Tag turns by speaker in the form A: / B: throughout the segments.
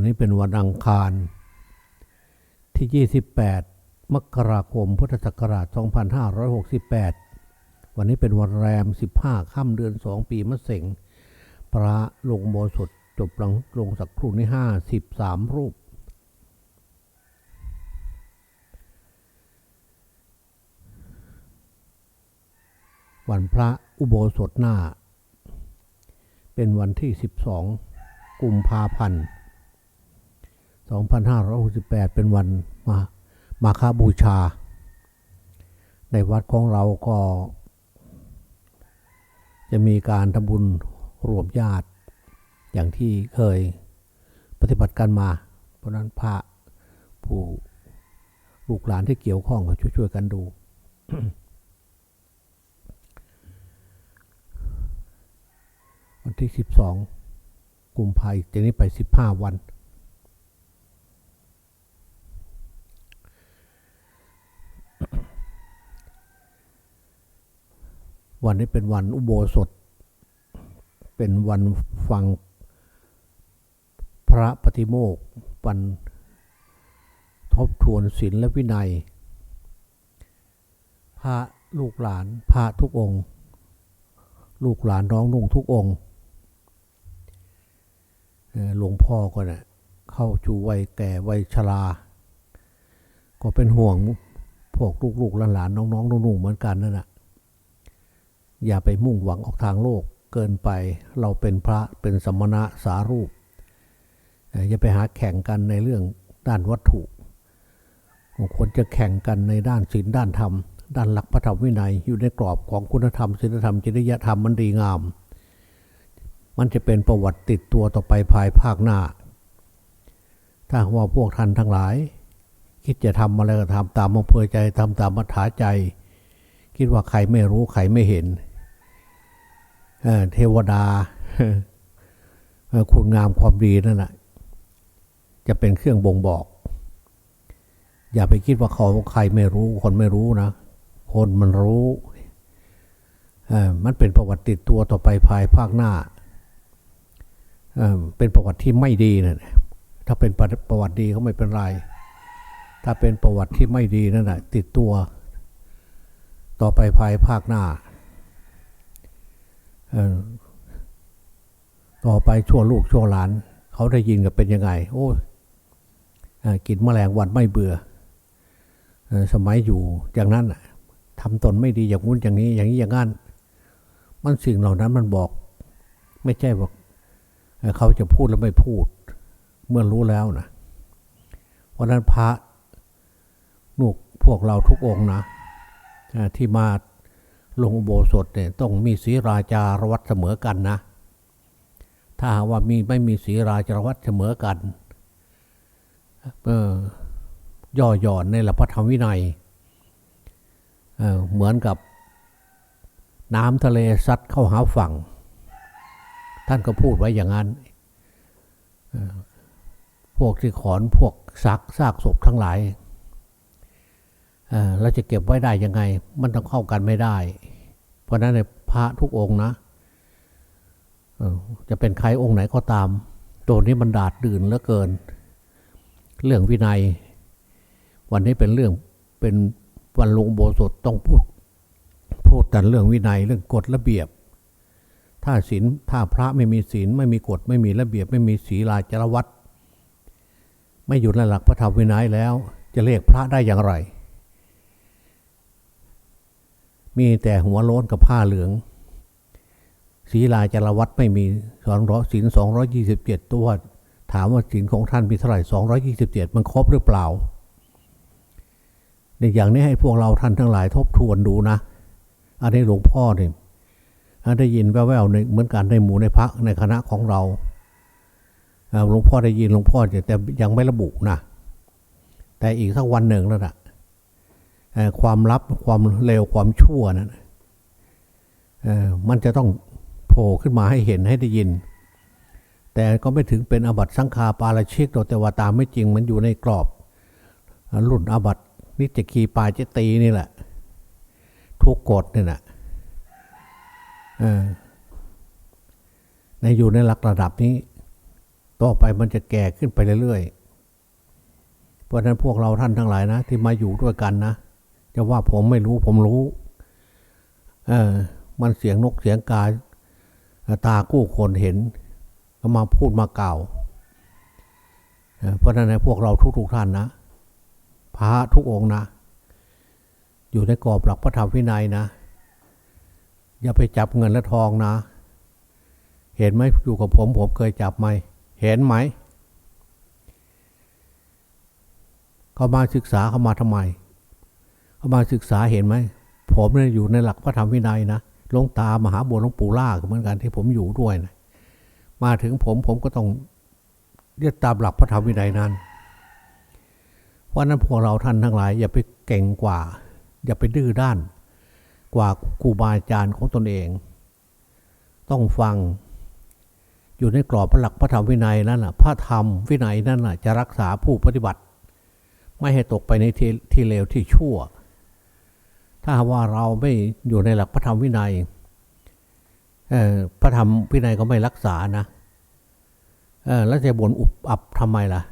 A: วันนี้เป็นวันอังคารที่ 28 มกราคม พุทธศักราช 2568 วันนี้เป็นวันแรม 15 ค่ำเดือน 2 ปีมะเสงพระลงโบสถจบหลังลงสักครู่นี้53 รูป วันพระอุโบสถหน้า เป็นวันที่ 12 กุมภาพันธ์ 2568 เป็นวันมามาคาบูชา ในวัดของเราก็ จะมีการทำบุญรวมญาติ อย่างที่เคยปฏิบัติกันมา เพราะนั้นพระผู้ลูกหลานที่เกี่ยวข้องก็ช่วยๆกันดู วันที่ 12 กุมภาพันธ์จากนี้ไป 15 วัน วันนี้เป็นวันอุโบสถ เป็นวันฟังพระปฏิโมกข์วันทบทวนศีลและวินัย พระลูกหลานพระทุกองค์ ลูกหลานน้องนุ่งทุกองค์หลวงพ่อก็เนะ่ยเข้าจูวัยแก่วัยชรา ก็เป็นห่วงพวกลูกๆหลานๆน้องๆนุ่งๆเหมือนกันนั่นแหะ อย่าไปมุ่งหวังออกทางโลก เกินไปเราเป็นพระเป็นสมณะสารูป อย่าไปหาแข่งกันในเรื่องด้านวัตถุควรจะแข่งกันในด้านศีลด้านธรรม ด้านหลักพระธรรมวินัยอยู่ในกรอบของคุณธรรมศีลธรรมจริยธรรมมันดีงาม มันจะเป็นประวัติติดตัวต่อไปภายภาคหน้า ถ้าว่าพวกท่านทั้งหลาย คิดจะทำอะไรก็ทำตามอำเภอใจทำตามมัธยาใจ คิดว่าใครไม่รู้ใครไม่เห็น เทวดาคุณงามความดีนั่นแหะจะเป็นเครื่องบ่งบอก อย่าไปคิดว่าเขาใครไม่รู้ คนไม่รู้นะ คนมันรู้มันเป็นประวัติติดตัวต่อไปภายภาคหน้าเป็นประวัติที่ไม่ดีนะถ้าเป็นประวัติดีก็ไม่เป็นไร ถ้าเป็นประวัติที่ไม่ดีนั่นแหะติดตัว ต่อไปภายภาคหน้า ต่อไปชั่วลูกชั่วหลาน เขาได้ยินกันเป็นยังไง โอ้อกินแมลงวันไม่เบื่ออสมัยอยู่อย่างนั้นน่ะทำตนไม่ดีอย่างงู้นอย่างนี้ อย่างนี้อย่างนั้นมันสิ่งเหล่านั้นมันบอก ไม่ใช่ว่าเอ่อเขาจะพูดแล้วไม่พูด เมื่อรู้แล้วนะเพราะนั้นพระลูกพวกเราทุกองนะที่มา ลงอุโบสถเนี่ยต้องมีศีราจารวัตเสมอกันนะ ถ้าว่ามีไม่มีศีราจารวัตเสมอกันเออย่อหย่อนในหลักพระธรรมวินัยเเหมือนกับน้ำทะเลซัดเข้าหาฝั่ง ท่านก็พูดไว้อย่างนั้น พวกที่ขอนพวกซักซากศพทั้งหลายเราจะเก็บไว้ได้ยังไง มันต้องเข้ากันไม่ได้ เพราะนั้นในพระทุกองนะจะเป็นใครองค์ไหนก็ตาม ตัวนี้มันดาดดื่นเหลือเกิน เรื่องวินัย วันนี้เป็นเรื่องเป็นวันลงโบสถต้องพูด พูดแต่เรื่องวินัยเรื่องกฎระเบียบ ถ้าศีลถ้าพระไม่มีศีลไม่มีกฎไม่มีระเบียบ ไม่มีศีลาจารวัตไม่อยู่ในหลักพระธรรมวินัยแล้ว จะเรียกพระได้อย่างไร มีแต่หัวโล้นกับผ้าเหลืองศีลาจารวัตไม่มีสองร้อยศีลสองร้อยี่สิบเจ็ดตัว ถามว่าศีลของท่านมีเท่าไหร่สองร้อยี่สิบเจ็ดมันครบหรือเปล่าในอย่างนี้ให้พวกเราท่านทั้งหลายทบทวนดูนะ อันนี้หลวงพ่อเนี่ยได้ยินแว่วๆในเหมือนกันในหมู่ในพักในคณะของเราหลวงพ่อได้ยินหลวงพ่อแต่ยังไม่ระบุนะแต่อีกสักวันหนึ่งแล้วนะเอ่อ ความลับความเลวความชั่วนั้นมันจะต้องโผล่ขึ้นมาให้เห็นให้ได้ยิน แต่ก็ไม่ถึงเป็นอบัตสังฆาปาราชิกแต่ว่าตามไม่จริงมันอยู่ในกรอบรุ่นอบัตนิจกีปาเจตีนี่แหละ ทุกกฎเนี่ยนะในอยู่ในหลักระดับนี้ ต่อไปมันจะแก่ขึ้นไปเรื่อยๆ เพราะฉะนั้นพวกเราท่านทั้งหลายนะ ที่มาอยู่ด้วยกันนะ จะว่าผมไม่รู้ผมรู้ เออ มันเสียงนกเสียงกาตากู้คนเห็นก็มาพูดมากล่าวเเพราะฉะนั้นให้พวกเราทุกๆท่านนะพระทุกองนะ อยู่ในกรอบหลักพระธรรมวินัยนะ อย่าไปจับเงินและทองนะ เห็นไหมอยู่กับผมผมเคยจับไหม เห็นไหมเขามาศึกษาเขามาทำไม เขามาศึกษาเห็นไหม ผมเนี่ยอยู่ในหลักพระธรรมวินัยนะหลวงตามหาบัวหลวงปู่ล่าเหมือนกันที่ผมอยู่ด้วยนะมาถึงผมผมก็ต้องเรียกตามหลักพระธรรมวินัยนั้นเพราะนั้นพวกเราท่านทั้งหลาย อย่าไปเก่งกว่า อย่าไปดื้อด้าน กว่าครูบาอาจารย์ของตนเอง ต้องฟังอยู่ในกรอบพระหลักพระธรรมวินัยนั่นแหะพระธรรมวินัยนั่นแหะจะรักษาผู้ปฏิบัติ ไม่ให้ตกไปในที่ที่เลวที่ชั่ว ถ้าว่าเราไม่อยู่ในหลักพระธรรมวินัยพระธรรมวินัยก็ไม่รักษานะแล้วจะบ่นอุบอับทำไมล่ะ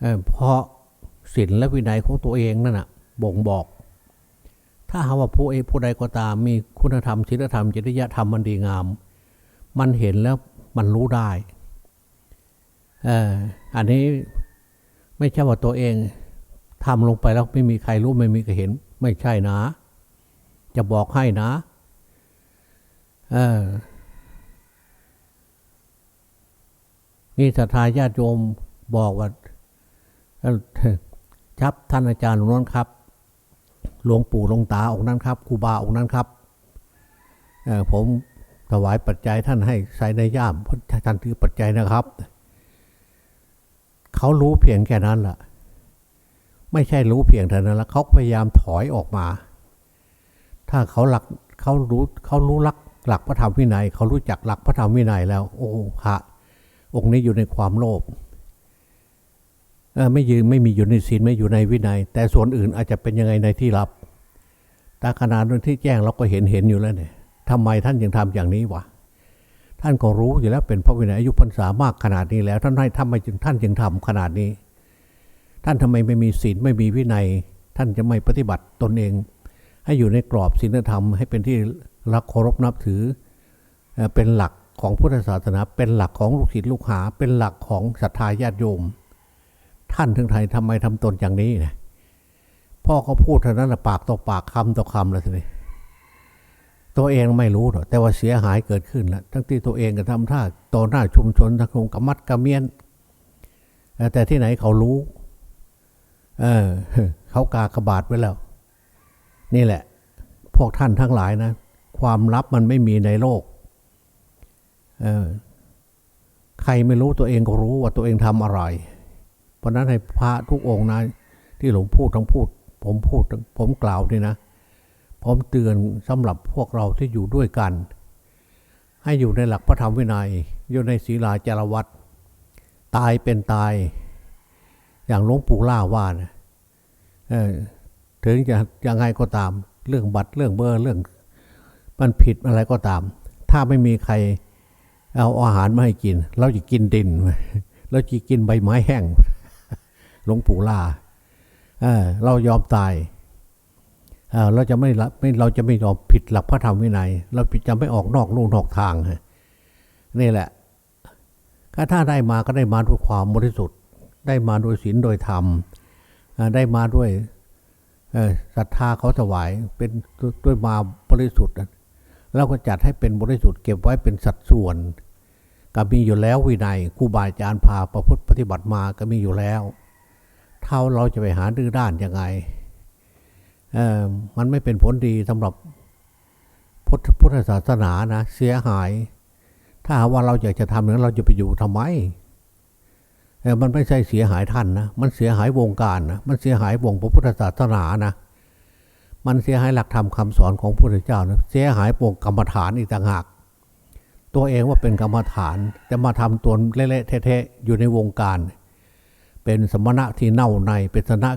A: เเพราะศีลและวินัยของตัวเองนั่นนะบ่งบอก ถ้าหาว่าผู้เอผู้ใดก็ตามมีคุณธรรมศีลธรรมจริยธรรมมันดีงาม มันเห็นแล้วมันรู้ได้เอออันนี้ไม่ใช่ว่าตัวเองทำลงไปแล้วไม่มีใครรู้ไม่มีใครเห็น ไม่ใช่นะ จะบอกให้นะเออนี่ศรัทธาญาติโยมบอกว่าครับท่านอาจารย์องค์นั้นครับ หลวงปู่หลวงตาองค์นั้นครับครูบาองค์นั้นครับผมถวายปัจจัยท่านให้ใส่ในย่ามท่านถือปัจจัยนะครับ เขารู้เพียงแค่นั้นแหละ ไม่ใช่รู้เพียงเท่านั้นแล้วเขาพยายามถอยออกมา ถ้าเขาหลักเขารู้เขารู้หลักหลักพระธรรมวินัยเขารู้จักหลักพระธรรมวินัยแล้ว โอ้พระองค์นี้อยู่ในความโลภไม่ยืนไม่มีอยู่ในศีลไม่อยู่ในวินัย แต่ส่วนอื่นอาจจะเป็นยังไงในที่ลับแตาขนาดนั้นที่แจ้งเราก็เห็นเห็นอยู่แล้วเนี่ยทำไมท่านยังทำอย่างนี้วะท่านก็รู้อยู่แล้วเป็นพระวินัยอายุพรรษามากขนาดนี้แล้ว ท่านให้ทำไมจึงท่านจึงทำขนาดนี้ ท่านทำไมไม่มีศีลไม่มีวินัย ท่านจะไม่ปฏิบัติตนเอง ให้อยู่ในกรอบศีลธรรมให้เป็นที่รักเคารพนับถือ เป็นหลักของพุทธศาสนา เป็นหลักของลูกศิษย์ลูกหา เป็นหลักของศรัทธาญาติโยม ท่านถึงไทยทำไมทำตนอย่างนี้นะพ่อเขาพูดเท่านั้นนะปากต่อปากคำต่อคำแล้วทีนี้ตัวเองไม่รู้หรอกแต่ว่าเสียหายเกิดขึ้นแล้วทั้งที่ตัวเองก็ทำท่าต่อหน้าชุมชนทั้งคงกำมัดกระเมียนแต่ที่ไหนเขารู้ เออเขากากระบาดไว้แล้ว นี่แหละ พวกท่านทั้งหลายนะ ความลับมันไม่มีในโลก เออ ใครไม่รู้ตัวเองก็รู้ว่าตัวเองทำอะไร เพราะนั้นให้พระทุกองค์นะ ที่หลวงพูดทั้งพูด ผมพูดทั้งผมกล่าวนี่นะผมเตือนสำหรับพวกเราที่อยู่ด้วยกัน ให้อยู่ในหลักพระธรรมวินัย อยู่ในศีลาจารวัตตายเป็นตาย อย่างหลวงปู่ล่าว่านะ ถึงจะยังไงก็ตาม เรื่องบัตรเรื่องเบอร์เรื่องมันผิดอะไรก็ตาม ถ้าไม่มีใครเอาอาหารมาให้กิน เราจะกินดินเราจะกินใบไม้แห้งหลวงปู่ล่าเออเรายอมตายเเราจะไม่ไม่เราจะไม่ยอมผิดหลักพระธรรมวินัย เราจะไม่ออกนอกลู่นอกทางฮะนี่แหละถ้าได้มาก็ได้มาด้วยความบริสุทธิ์ได้มาโดยศีลโดยธรรม ได้มาด้วยศรัทธาเขาถวายเป็นด้วยมาบริสุทธิ์เราก็จัดให้เป็นบริสุทธิ์เก็บไว้เป็นสัดส่วน ก็มีอยู่แล้ววินัยครูบาอาจารย์พาประพฤติปฏิบัติมาก็มีอยู่แล้ว เท่าเราจะไปหาดื้อด้านยังไงมันไม่เป็นผลดีสำหรับพุทธพุทธศาสนานะเสียหาย ถ้าหากว่าเราอยากจะทำอย่างนั้นเราจะไปอยู่ทำไม มันไม่ใช่เสียหายท่านนะ มันเสียหายวงการนะ มันเสียหายวงพระพุทธศาสนานะ มันเสียหายหลักธรรมคำสอนของพระพุทธเจ้านะ เสียหายวงกรรมฐานอีกต่างหาก ตัวเองว่าเป็นกรรมฐานจะมาทำตัวเละๆเทะๆอยู่ในวงการ เป็นสมณะที่เน่าใน เป็นสมณะ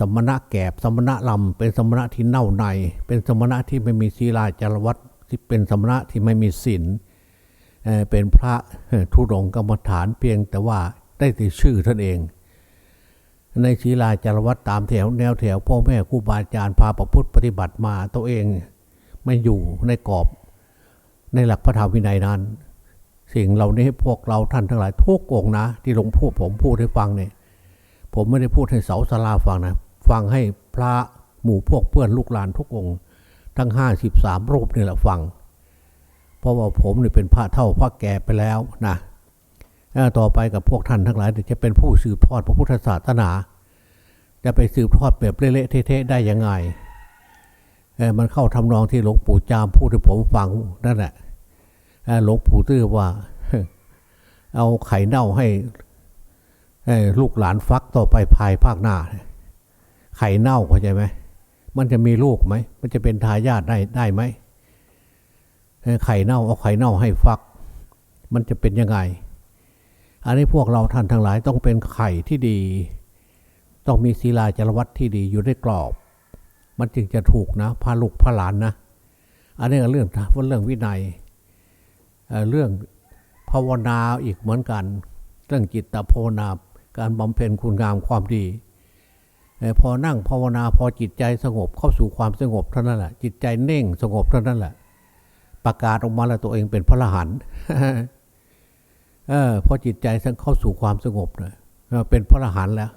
A: สมณะแกบสมณะลำเป็นสมณะที่เน่าใน เป็นสมณะที่ไม่มีศีลาจารวัตที่เป็นสมณะที่ไม่มีศีล เป็นพระทุรงกรรมฐานเพียงแต่ว่าได้แต่ชื่อท่านเอง ในศีลาจารวัตตามแถวแนวแถวพ่อแม่ครูบาอาจารย์พาประพฤติปฏิบัติมาตัวเองไม่อยู่ในกรอบในหลักพระธรรมวินัยนั้น สิ่งเหล่านี้พวกเราท่านทั้งหลายทุกองนะ ที่หลวงพูดผมพูดให้ฟังเนี่ยผมไม่ได้พูดให้เสาสลาฟังนะฟังให้พระหมู่พวกเพื่อนลูกหลานทุกองทั้งห้าสิบสามรูปนี่แหละฟัง เพราะว่าผมนี่เป็นพระเท่าพระแก่ไปแล้วนะต่อไปกับพวกท่านทั้งหลายเดี๋ยจะเป็นผู้สืบทอดพระพุทธศาสนา จะไปสืบทอดแบบเละเทะได้ยังไงมันเข้าทำนองที่หลวงปู่จามพูดให้ผมฟังนั่นแหละหลวงปู่ตื้อว่า เอาไข่เน่าให้ลูกหลานฟักต่อไปภายภาคหน้า ไข่เน่าเข้าใจไหมมันจะมีลูกไหม มันจะเป็นทายาทได้ได้ไหม ไข่เน่าเอาไข่เน่าให้ฟัก มันจะเป็นยังไง อันนี้พวกเราท่านทั้งหลายต้องเป็นไข่ที่ดี ต้องมีศีลาจารวัตที่ดีอยู่ในกรอบ มันจึงจะถูกนะพาลูกพาหลานนะ อันนี้ก็เรื่องว่าเรื่องวินัยเรื่องภาวนาอีกเหมือนกัน เรื่องจิตภาวนาการบำเพ็ญคุณงามความดีพอนั่งภาวนาพอจิตใจสงบเข้าสู่ความสงบเท่านั้นแหละจิตใจเน่งสงบเท่านั้นแหละ ประกาศออกมาแล้วตัวเองเป็นพระอรหันต์เออพอจิตใจเข้าสู่ความสงบเลยเป็นพระอรหันต์แล้ว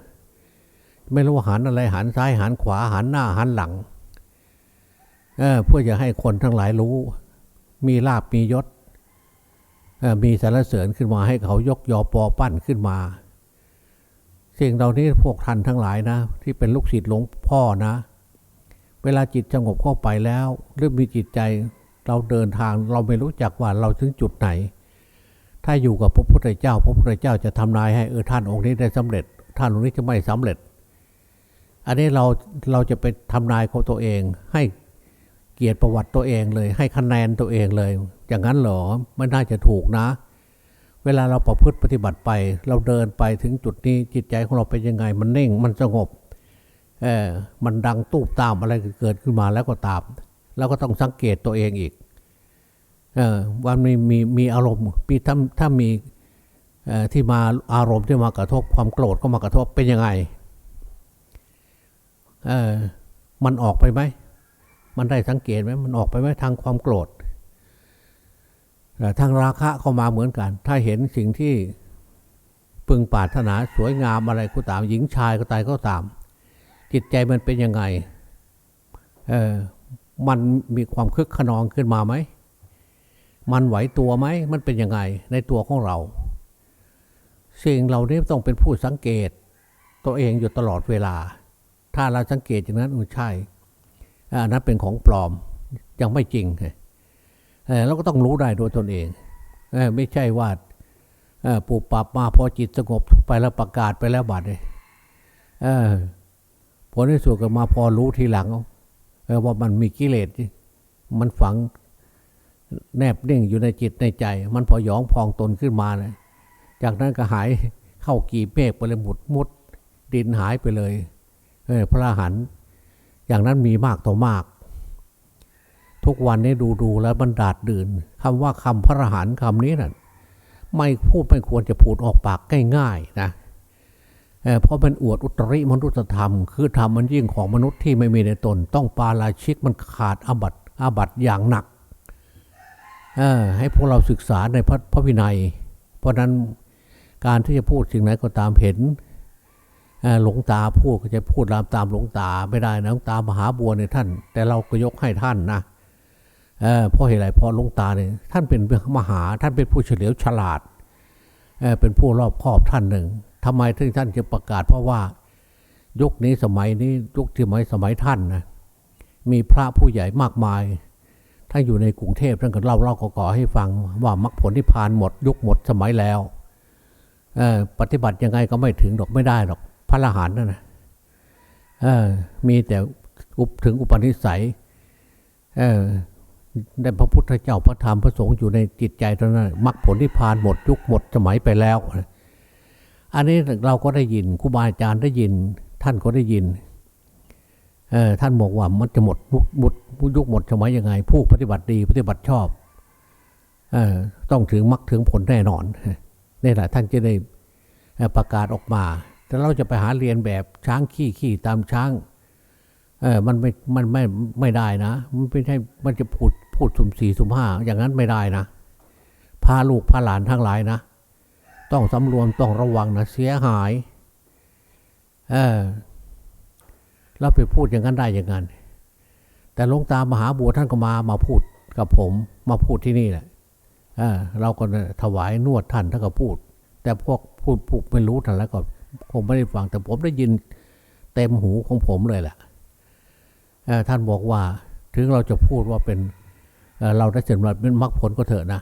A: ไม่รู้ว่าหันอะไรหันซ้ายหันขวาหันหน้าหันหลังเออเพื่อจะให้คนทั้งหลายรู้ มีลาบมียศมีสรรเสริญขึ้นมาให้เขายกยอปอปั้นขึ้นมาสิ่งเหล่านี้พวกท่านทั้งหลายนะ ที่เป็นลูกศิษย์หลวงพ่อนะ เวลาจิตสงบเข้าไปแล้ว หรือมีจิตใจ เราเดินทางเราไม่รู้จักว่าเราถึงจุดไหน ถ้าอยู่กับพระพุทธเจ้า พระพุทธเจ้าจะทำนายให้เออท่านองค์นี้ได้สำเร็จ ท่านองค์นี้จะไม่สำเร็จ อันนี้เราเราจะไปทำนายของตัวเอง ให้เกียรติประวัติตัวเองเลย ให้คะแนนตัวเองเลย อย่างนั้นเหรอไม่น่าจะถูกนะ เวลาเราประพฤติปฏิบัติไป เราเดินไปถึงจุดนี้จิตใจของเราเป็นยังไงมันเน่งมันสงบเออมันดังตูบตามอะไรเกิดขึ้นมาแล้วก็ตาม แล้วก็ต้องสังเกตตัวเองอีกออวันมีมีมีอารมณ์มีถ้าถ้ามีที่มาอารมณ์ที่มากระทบความโกรธก็มากระทบเป็นยังไงเออมันออกไปไหมมันได้สังเกตไหมมันออกไปไหมทางความโกรธเอ่ทางราคะเข้ามาเหมือนกัน ถ้าเห็นสิ่งที่พึงปรารถนาสวยงามอะไรก็ตาม หญิงชายก็ตายก็ตาม จิตใจมันเป็นยังไงเออ มันมีความคึกขนองขึ้นมาไหม มันไหวตัวไหม มันเป็นยังไงในตัวของเรา สิ่งเหล่านี้ต้องเป็นผู้สังเกต ตัวเองอยู่ตลอดเวลา ถ้าเราสังเกตอย่างนั้นอือใช่อันนั้นเป็นของปลอมยังไม่จริงเออเราก็ต้องรู้ได้โดยตนเอง ไม่ใช่ว่าปูปรับมาพอจิตสงบไปแล้วประกาศไปแล้วบัดเลยเออผลที่สุดก็มาพอรู้ทีหลัง เอาเอว่ามันมีกิเลสมันฝังแนบเนิ่งอยู่ในจิตในใจ มันพอยองพองตนขึ้นมาเลยจากนั้นก็หายเข้ากีบเมฆไปเลยหมุดมุดดินหายไปเลยเออพระหันอย่างนั้นมีมากต่อมาก ทุกวันนี้ดูดูแล้วบรรดาดดื่นคำว่าคำพระหันคำนี้น่ะไม่พูดไม่ควรจะพูดออกปากง่ายๆนะ เพราะเป็นอวดอุตริมนุษยธรรม คือธรรมมันยิ่งของมนุษย์ที่ไม่มีในตน ต้องปาราชิกมันขาดอาบัติอาบัติอย่างหนักให้พวกเราศึกษาในพระพระวินัย เพราะนั้นการที่จะพูดสิ่งไหนก็ตามเห็นหลวงตาพูดก็จะพูดตามตามหลวงตาไม่ได้นะหลวงตามหาบัวเนี่ยท่าน แต่เราก็ยกให้ท่านนะเเพราะเหตุไรเพราะหลวงตาเนี่ยท่านเป็นมหาท่านเป็นผู้เฉลียวฉลาดเเป็นผู้รอบคอบท่านหนึ่ง ทำไมถึงท่านจะประกาศเพราะว่ายุคนี้สมัยนี้ยุคที่สมัยสมัยท่านนะมีพระผู้ใหญ่มากมาย ถ้าอยู่ในกรุงเทพท่านก็เล่าเล่าก่อๆให้ฟังว่ามรรคผลที่พานหมด ยุคหมดสมัยแล้วปฏิบัติยังไงก็ไม่ถึงหรอกไม่ได้หรอกพระอรหันต์นั่นนะมีแต่อุปถึงอุปนิสัยได้พระพุทธเจ้าพระธรรมพระสงฆ์อยู่ในจิตใจเท่านั้นมรรคผลที่พานหมดยุคหมดสมัยไปแล้ว อันนี้เราก็ได้ยินครูบาอาจารย์ได้ยิน ท่านก็ได้ยินเออท่านบอกว่ามันจะหมดยุคหมดยุคหมดสมัยยังไง ผู้ปฏิบัติดีปฏิบัติชอบเออต้องถึงมรรคถึงผลแน่นอนนี่แหละท่านจะได้ประกาศออกมา แต่เราจะไปหาเรียนแบบช้างขี้ขี้ตามช้างเออมันไม่มันไม่ไม่ได้นะ มันไม่ใช่มันจะพูดพูดสุ่มสี่สุ่มห้าอย่างนั้นไม่ได้นะพาลูกพาหลานทั้งหลายนะ ต้องสำรวมต้องระวังนะเสียหาย เออเราไปพูดอย่างนั้นได้อย่างนั้นแต่หลวงตามหาบัวท่านก็มามาพูดกับผม มาพูดที่นี่แหละเออเราก็ถวายนวดท่านท่านก็พูด แต่พวกพูดพูดไม่รู้ท่านแล้วก็คงไม่ได้ฟัง แต่ผมได้ยินเต็มหูของผมเลยแหละท่านบอกว่าถึงเราจะพูดว่าเป็นเอ่อเราได้เสร็จมาเป็นมรรคผลก็เถอะนะ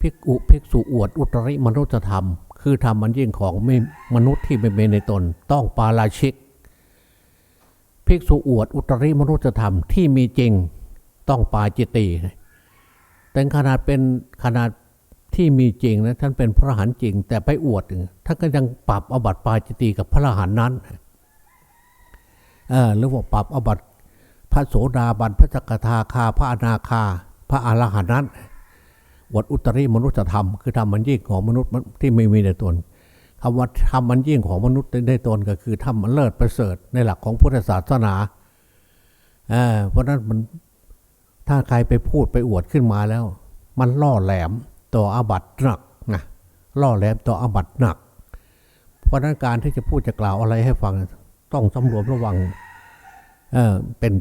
A: ภิกษุภิกษุอวดอุตริมนุษยธรรม คือทำมันยิ่งของไม่มนุษย์ที่ไม่เป็นในตน ต้องปาราชิก ภิกษุอวดอุตริมนุษยธรรมที่มีจริงต้องปาจิตตีแต่ขนาดเป็นขนาดที่มีจริงนะท่านเป็นพระอรหันต์จริง แต่ไปอวดท่านก็ยังปรับอบัติปาจิตตีกับพระอรหันต์นั้นเออหรือว่าปรับอบัติพระโสดาบันพระสกทาคา พระอนาคา พระอรหันต์นั้น วัดอุตริมนุษยธรรมคือทำมันยิ่งของมนุษย์ที่ไม่มีในตนคำว่าทำมันยิ่งของมนุษย์ได้ตนก็คือทำมันเลิศประเสริฐในหลักของพุทธศาสนาเออเพราะนั้นมันถ้าใครไปพูดไปอวดขึ้นมาแล้ว มันล่อแหลมต่ออาบัตหนักนะล่อแหลมต่ออาบัตหนัก เพราะนั้นการที่จะพูดจะกล่าวอะไรให้ฟังต้องสำรวมระวังเออเป็น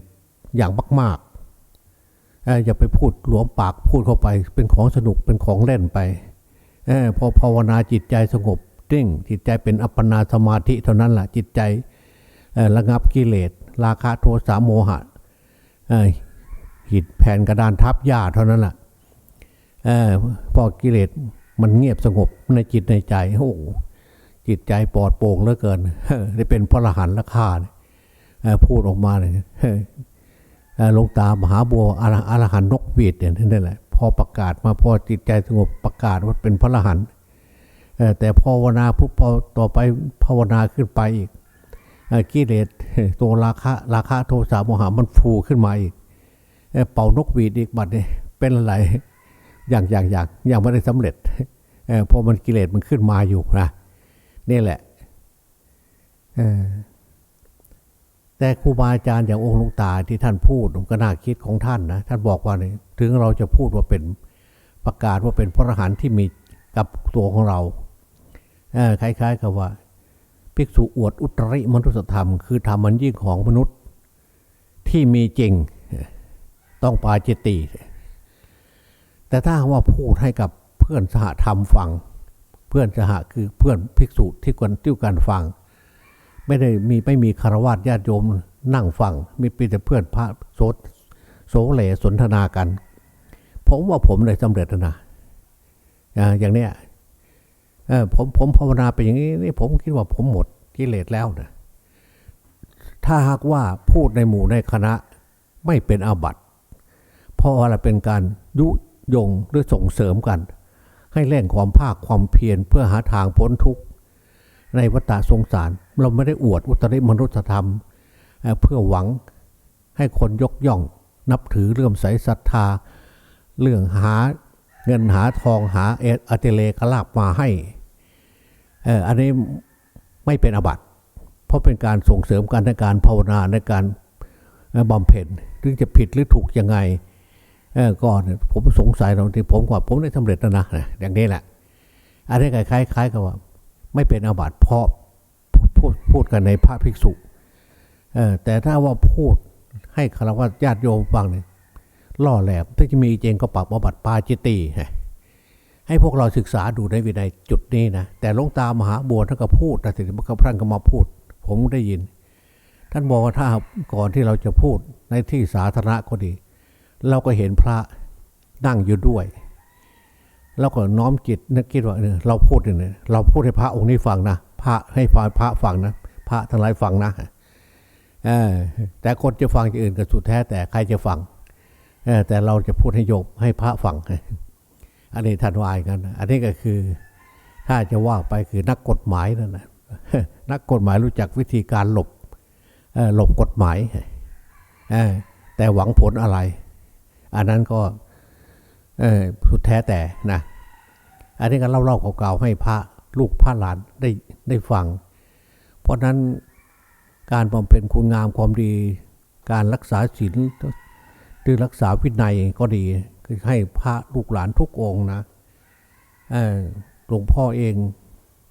A: อย่างมาก อย่าไปพูดหลวมปากพูดเข้าไป เป็นของสนุกเป็นของเล่นไปอพอภาวนาจิตใจสงบนิ่งจิตใจเป็นอัปปนาสมาธิเท่านั้นแหละจิตใจระงับกิเลส ราคะโทสะโมหะหิดแผ่นกระดานทับหญ้าเท่านั้นแหละพอกิเลสมันเงียบสงบในจิตในใจโอ้โหจิตใจปลอดโปร่งเหลือเกินได้เป็นพระอรหันต์ละข้าเนี่ยเออพูดออกมาเนี่ย หลวงตามหาบัวอรอรหันนกหวีดเนี่ยนั่นแหละพอประกาศมาพอจิตใจสงบประกาศว่าเป็นพระอรหันต์แต่ภาวนาปุ๊บพอต่อไปภาวนาขึ้นไปอีกกิเลสตัวราคะราคะโทสะโมหะมันฟูขึ้นมาอีกเป่านกหวีดอีกบัดเนี่ยเป็นอะไรอย่างอย่างอย่างยังไม่ได้สำเร็จเออเพราะมันกิเลสมันขึ้นมาอยู่นะนี่แหละ เออ แต่ครูบาอาจารย์อย่างองค์หลวงตาที่ท่านพูดผมก็น่าคิดของท่านนะท่านบอกว่าเนี่ยถึงเราจะพูดว่าเป็นประกาศว่าเป็นพระอรหันต์ที่มีกับตัวของเราคล้ายๆกับว่า ภิกษุอวดอุตริมนุสธรรม คือธรรมมันยิ่งของมนุษย์ที่มีจริงต้องปาจิตติ แต่ถ้าว่าพูดให้กับเพื่อนสหธรรมฟัง เพื่อนสหคือเพื่อนภิกษุที่ควรติ้วกันฟัง ไม่ได้มีไม่มีคารวะญาติโยมนั่งฟังมีเพียงแต่เพื่อนพระโสโสเลสนทนากัน ผมว่าผมเลยสำเร็จนะอย่างเนี้ยผมผมภาวนาไปอย่างนี้นี่ผมคิดว่าผมหมดกิเลสแล้วนะถ้าหากว่าพูดในหมู่ในคณะไม่เป็นอาบัติเพราะอะไรเป็นการยุยงหรือส่งเสริมกัน ให้เร่งความภาคความเพียรเพื่อหาทางพ้นทุกข์ในวัฏสงสาร เราไม่ได้อวดอุตริมนุษยธรรม เพื่อหวังให้คนยกย่องนับถือเลื่อมใสศรัทธา เรื่องหาเงินหาทองหาเออติเลกลาบมาให้เอออันนี้ไม่เป็นอบัติเพราะเป็นการส่งเสริมการในการภาวนาในการบำเพ็ญถึงจะผิดหรือถูกยังไงเออก่อนผมสงสัยตรงที่ผมว่าผมได้สำเร็จแล้วนะนะอย่างนี้แหละอันนี้คล้ายๆกับว่า ไม่เป็นอาบัติเพราะ พูดกันในพระภิกษุแต่ถ้าว่าพูดให้คารวะญาติโยมฟังเนี่ยล่อแหลมถ้าจะมีเจงก็ปรับอาบัติปาจิตตีให้พวกเราศึกษาดูในวินัยจุดนี้นะแต่หลวงตามหาบัวท่านก็พูดแต่ถึงพระพระก็มาพูด ผมได้ยิน ท่านบอกว่าถ้าก่อนที่เราจะพูดในที่สาธารณะก็ดี เราก็เห็นพระนั่งอยู่ด้วยแล้วก็น้อมจิตนึกคิดว่าเออเราพูดเนี่ยเราพูดให้พระองค์นี้ฟังนะพระให้พระฟังนะ พระทั้งหลายฟังนะอแต่คนจะฟังอย่างอื่นก็สุดแท้แต่ใครจะฟังอแต่เราจะพูดให้โยมให้พระฟังอันนี้ท่านว่าย่างนั้นอันนี้ก็คือถ้าจะว่าไปคือนักกฎหมายนั่นนะนักกฎหมายรู้จักวิธีการหลบหลบกฎหมายอแต่หวังผลอะไร อันนั้นก็สุดแท้แต่นะ อันนี้ก็เล่าเล่าเก่าๆให้พระลูกพระหลานได้ได้ฟัง ราะนั้นการบำเพ็ญคุณงามความดี การรักษาศีลหรือรักษาวินัยก็ดีคือให้พระลูกหลานทุกองนะหลวงพ่อเอง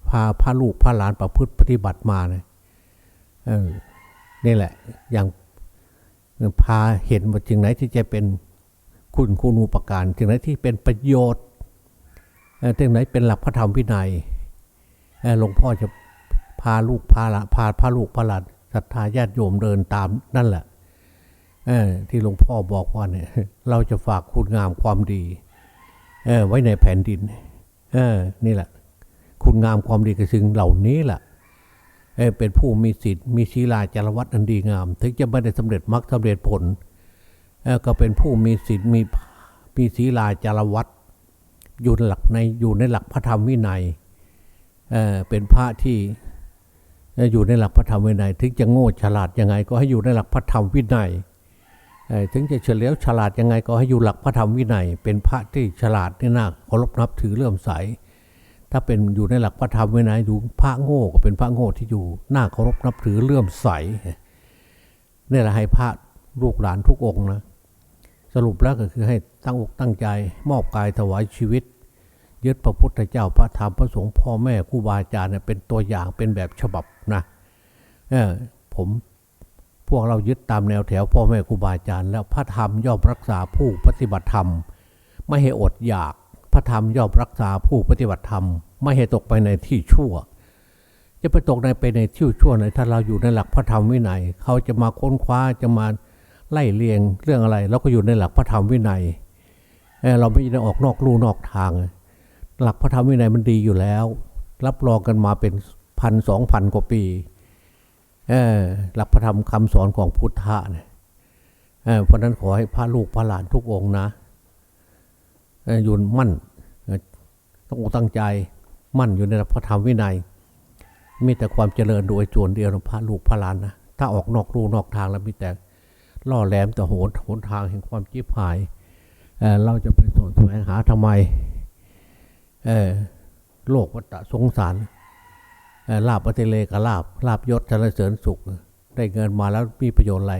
A: พาพระลูกพระหลานประพฤติปฏิบัติมาเนี่ยนี่แหละอย่างพาเห็นว่าจึงไหนที่จะเป็นคุณคุณูปการจึงไหนที่เป็นประโยชน์จึงไหนเป็นหลักพระธรรมวินัยหลวงพ่อจะ พาลูกพาหลานพาพระลูกพระหลานศรัทธาญาติโยมเดินตามนั่นแหละเออที่หลวงพ่อบอกว่าเนี่ยเราจะฝากคุณงามความดีเออไว้ในแผ่นดินเออนี่แหละ คุณงามความดีกับสิ่งเหล่านี้แหละเออเป็นผู้มีสิทธิ์มีศีลาจารวัตอันดีงาม ถึงจะไม่ได้สำเร็จมรรคสำเร็จผลเออก็เป็นผู้มีสิทธิ์มีมีศีลาจารวัตอยู่ในหลักในอยู่ในหลักพระธรรมวินัยเออเป็นพระที่ อยู่ในหลักพระธรรมวินัย ถึงจะโง่ฉลาดยังไง ก็ให้อยู่ในหลักพระธรรมวินัยถึงจะเฉลียวฉลาดยังไงก็ให้อยู่หลักพระธรรมวินัย เป็นพระที่ฉลาดที่น่าเคารพนับถือเลื่อมใส ถ้าเป็นอยู่ในหลักพระธรรมไว้ไหนดูพระโง่ก็เป็นพระโง่ที่อยู่น้าเคารพนับถือเลื่อมใสนี่แหละให้พระลูกหลานทุกองนะสรุปแล้วก็คือให้ตั้งอกตั้งใจมอบกายถวายชีวิต ยึดพระพุทธเจ้าพระธรรมพระสงฆ์พ่อแม่ครูบาอาจารย์เป็นตัวอย่างเป็นแบบฉบับ นะเออผมพวกเรายึดตามแนวแถวพ่อแม่ครูบาอาจารย์ แล้วพระธรรมย่อมรักษาผู้ปฏิบัติธรรม ไม่ให้อดอยาก พระธรรมย่อมรักษาผู้ปฏิบัติธรรม ไม่ให้ตกไปในที่ชั่ว จะไปตกในไปในที่ชั่วในถ้าเราอยู่ในหลักพระธรรมวินัย เขาจะมาค้นคว้าจะมาไล่เลียงเรื่องอะไรเราก็อยู่ในหลักพระธรรมวินัยเเราไม่ได้ออกนอกลู่นอกทาง หลักพระธรรมวินัยมันดีอยู่แล้ว รับรองกันมาเป็น พันสองพันกว่าปีเออหลักพระธรรมคำสอนของพุทธะเนี่ยเออเพราะนั้นขอให้พระลูกพระหลานทุกองนะอยู่มั่นต้องตั้งใจมั่นอยู่ในพระธรรมวินัย มีแต่ความเจริญโดยส่วนเดียวนะพระลูกพระหลานนะถ้าออกนอกรูนอกทางแล้วมีแต่ล่อแหลมแต่โหนหนทางแห่งความจีบหายเเราจะไปสนแสวงหาทำไมเอ่อโลกวัฏสงสาร ลาบปฏิเลกลาบลาบยศสรรเสริญสุข ได้เงินมาแล้วมีประโยชน์อะไร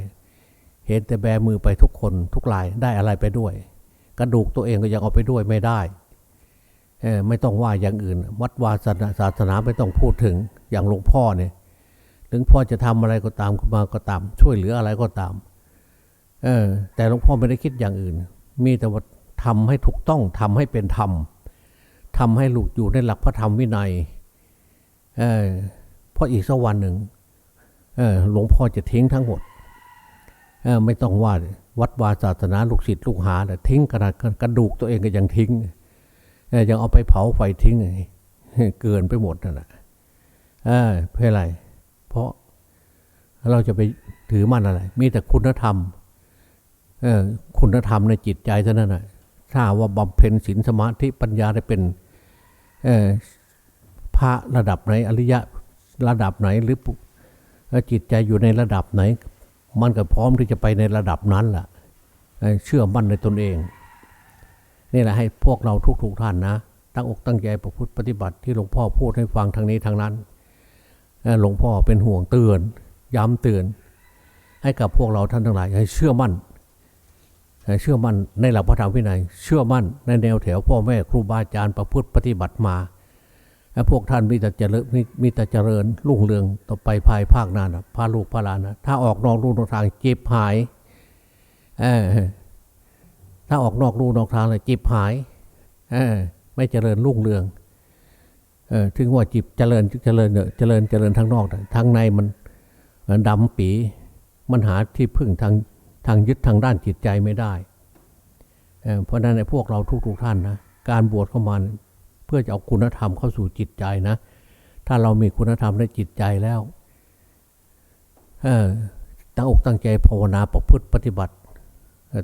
A: เห็นแต่แบมือไปทุกคนทุกรายได้อะไรไปด้วย กระดูกตัวเองก็ยังเอาไปด้วยไม่ได้ไม่ต้องว่าอย่างอื่น วัดวาสนาศาสนาไม่ต้องพูดถึงอย่างหลวงพ่อเนี่ยถึงพ่อจะทำอะไรก็ตามขึ้นมาก็ตาม ช่วยเหลืออะไรก็ตาม เออ แต่หลวงพ่อไม่ได้คิดอย่างอื่น มีแต่ว่าทำให้ถูกต้องทำให้เป็นธรรมทำให้ลูกอยู่ในหลักพระธรรมวินัย เออเพราะอีกสักวันหนึ่งเออหลวงพ่อจะทิ้งทั้งหมดเออไม่ต้องว่าวัดวาศาสนาลูกศิษย์ลูกหาแต่ทิ้งขนาดกระดูกตัวเองก็ยังทิ้งเออยังเอาไปเผาไฟทิ้งเลยเกินไปหมดนั่นแหละเออเพื่ออะไร เพราะเราจะไปถือมันอะไร มีแต่คุณธรรมเออคุณธรรมในจิตใจเท่านั้นนะถ้าว่าบำเพ็ญศีลสมาธิปัญญาได้เป็นเออ พระระดับไหนอริยะระดับไหนหรือปุเอ่อจิตใจอยู่ในระดับไหน มันก็พร้อมที่จะไปในระดับนั้นแหละเอ่อเชื่อมั่นในตนเองนี่แหละให้พวกเราทุกๆท่านนะ ตั้งอกตั้งใจประพฤติปฏิบัติที่หลวงพ่อพูดให้ฟังทางนี้ทางนั้นหลวงพ่อเป็นห่วงเตือน ย้ำเตือน ให้กับพวกเราท่านทั้งหลายให้เชื่อมั่นเอ่อเชื่อมั่นในหลักพระธรรมวินัย เชื่อมั่นในแนวแถวพ่อแม่ครูบาอาจารย์ประพฤติปฏิบัติมา พวกท่านมีแต่เจริญมีแต่เจริญรุ่งเรืองต่อไปภายภาคหน้านะพาลูกพาหลานนะถ้าออกนอกรูนอกทางจ็บหายเออถ้าออกนอกรูนอกทางเลยจิบหายเออไม่เจริญรุ่งเรืองเออถึงว่าจิบเจริญเจริญเนอะเจริญเจริญทางนอกแต่ทางในมันดำปีมันหาที่พึ่งทางทางยึดทางด้านจิตใจไม่ได้เเพราะฉะนั้นในพวกเราทุกๆท่านนะการบวชเข้ามา เพื่อจะเอาคุณธรรมเข้าสู่จิตใจนะ ถ้าเรามีคุณธรรมในจิตใจแล้วตั้งอกตั้งใจภาวนาประพฤติปฏิบัติ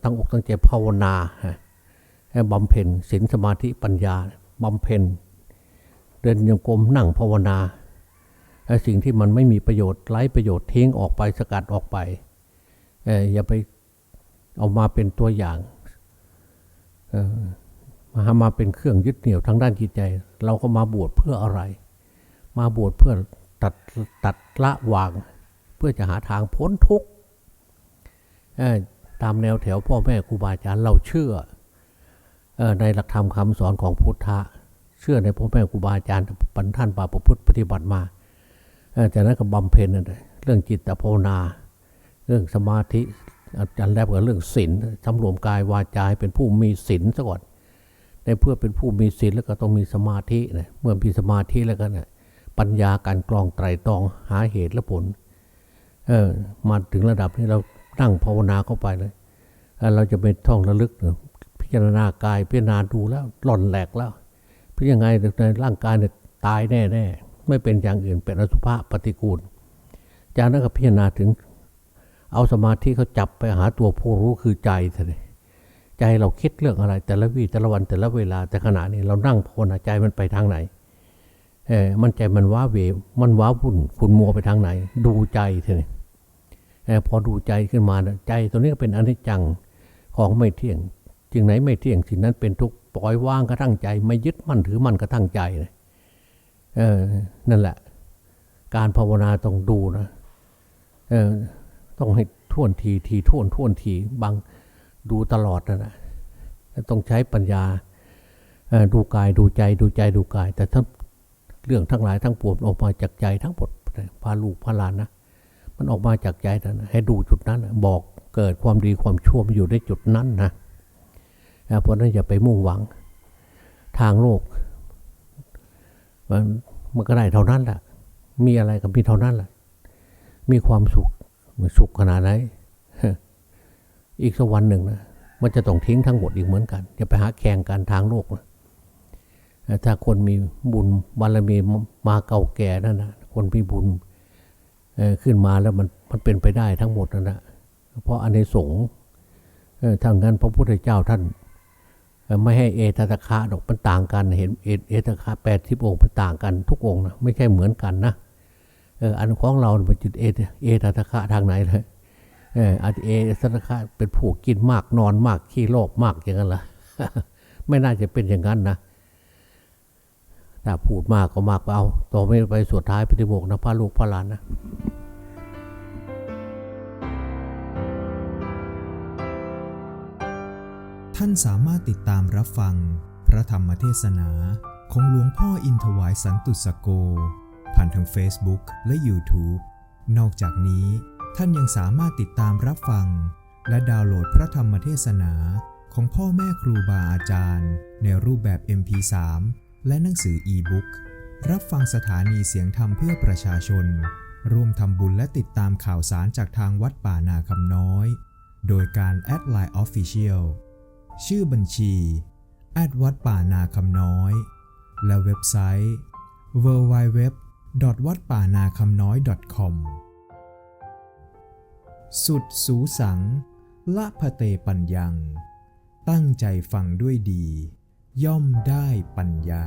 A: ตั้งอกตั้งใจภาวนาให้บำเพ็ญศีลสมาธิปัญญาบำเพ็ญเดินโยงกรมนั่งภาวนาสิ่งที่มันไม่มีประโยชน์ไร้ประโยชน์ทิ้งออกไปสกัดออกไปอย่าไปเอามาเป็นตัวอย่างอ มามาเป็นเครื่องยึดเหนี่ยวทางด้านจิตใจ เราก็มาบวชเพื่ออะไร มาบวชเพื่อตัดตัดละวาง เพื่อจะหาทางพ้นทุกข์ตามแนวแถวพ่อแม่ครูบาอาจารย์เราเชื่ออในหลักธรรมคำสอนของพุทธะเชื่อในพ่อแม่ครูบาอาจารย์ปันท่านปาประพฤติปฏิบัติมาจากนั้นก็บำเพ็ญเรื่องจิตภาวนา เรื่องสมาธิอาจารย์แรกก็เรื่องศีลสำรวมกายวาจาเป็นผู้มีศีลซะก่อน ในเพื่อเป็นผู้มีศีลแล้วก็ต้องมีสมาธินะเมื่อมีสมาธิแล้วก็นะปัญญาการกรองไตรตรองหาเหตุและผลเออมาถึงระดับนี้เรานั่งภาวนาเข้าไปเลยเอ่อเราจะไปท่องระลึกพิจารณากายพิจารณาดูแล้วหล่อนแหลกแล้วพื่อยังไงในร่างกายเนี่ยตายแน่ๆไม่เป็นอย่างอื่นเป็นอสุภะปฏิกูล จากนั้นก็พิจารณาถึง เอาสมาธิเขาจับไปหาตัวผู้รู้คือใจเถอะ ใจเราคิดเรื่องอะไร แต่ละวี่แต่ละวันแต่ละเวลาแต่ขณะนี้เรานั่งภาวนาใจมันไปทางไหนเออมันใจมันว้าเวมันว้าวุ่นคุณมัวไปทางไหน ดูใจเถอะเออพอดูใจขึ้นมาใจตัวนี้ก็เป็นอนิจจังของไม่เที่ยงจึงไหนไม่เที่ยงสิ่งนั้นเป็นทุกข์ปล่อยวางกระทั่งใจ ไม่ยึดมั่นถือมั่นกระทั่งใจเลยเออนั่นแหละ การภาวนาต้องดูนะเออต้องให้ท่วนทีทีท่วนท่วนทีบาง ดูตลอดนะนะต้องใช้ปัญญาดูกายดูใจดูใจดูกาย แต่ทั้งเรื่องทั้งหลายทั้งปวงออกมาจากใจทั้งหมดพาลูกพาหลานนะมันออกมาจากใจนะให้ดูจุดนั้นบอกเกิดความดีความชั่วมันอยู่ในจุดนั้นนะเพราะนั้นอย่าไปมุ่งหวังทางโลกมันมันก็ได้เท่านั้นแหละมีอะไรก็มีเท่านั้นแหละมีความสุขสุขขนาดไหน อีกสักวันหนึ่งนะมันจะต้องทิ้งทั้งหมดอีกเหมือนกันจะไปหาแข่งกันทางโลกนะถ้าคนมีบุญบารมีมาเก่าแก่นั่นนะคนมีบุญขึ้นมาแล้วมันมันเป็นไปได้ทั้งหมดนั่นนะเพราะอันในสงส์ทางนั้นพระพุทธเจ้าท่าน ไม่ให้เอตตะคะดอกมันต่างกัน เห็นเอเอตะคะแปดสิบองค์มันต่างกันทุกองค์นะไม่ใช่เหมือนกันนะอออันของเราเป็นจุดเอเอตตะคะทางไหนเลย เอออาจจะเอตตะคะเป็นผู้กินมากนอนมากขี้โลภมากอย่างนั้นละไม่น่าจะเป็นอย่างนั้นนะถ้าพูดมากก็มากไปเอาต่อไปไปสุดท้ายปฏิโมกนะพระลูกพระหลานนะ
B: ท่านสามารถติดตามรับฟัง พระธรรมเทศนาของหลวงพ่ออินทวายสันตุสโก ผ่านทาง Facebook และ YouTube นอกจากนี้ ท่านยังสามารถติดตามรับฟัง และดาวน์โหลดพระธรรมเทศนาของพ่อแม่ครูบาอาจารย์ ในรูปแบบ MP3 และหนังสืออีบุ๊กรับฟังสถานีเสียงธรรมเพื่อประชาชน ร่วมทำบุญและติดตามข่าวสารจากทางวัดป่านาคำน้อย โดยการแอดไลน์ Official ชื่อบัญชีแอดวัดป่านาคำน้อย และเว็บไซต์ www. วัดป่านาคำน้อย .com สุดสูสัง ละพะเตปัญญัง ตั้งใจฟังด้วยดี ย่อมได้ปัญญา